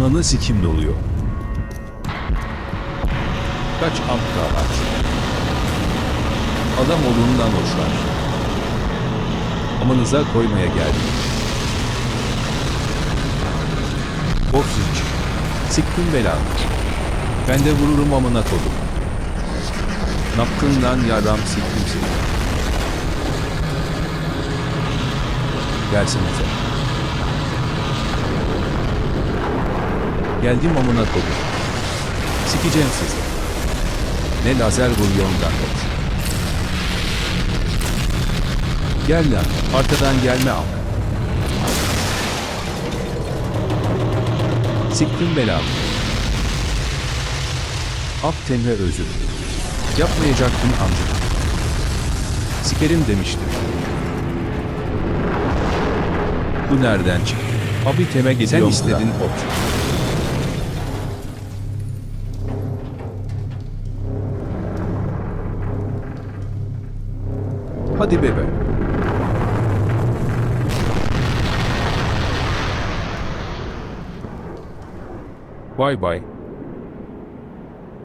Ananı sikim doluyor. Kaç aptal aç. Adam olduğundan hoşlar. Amanıza koymaya geldim. Boksic. Siktim belanı. Ben de vururum amına kodum. Napkından yaram siktim seni. Gelsinize. Geldim amına kodum. Sikeceğim sizi. Ne lazer vuruyorumdan kaç. Gel lan, arkadan gelme al. Siktim belamı. Af temre özür. Yapmayacaktım amca. Sikerim demiştim. Bu nereden çıktı? Abi teme. Sen istedin ot. Hadi bebe. Bay bay.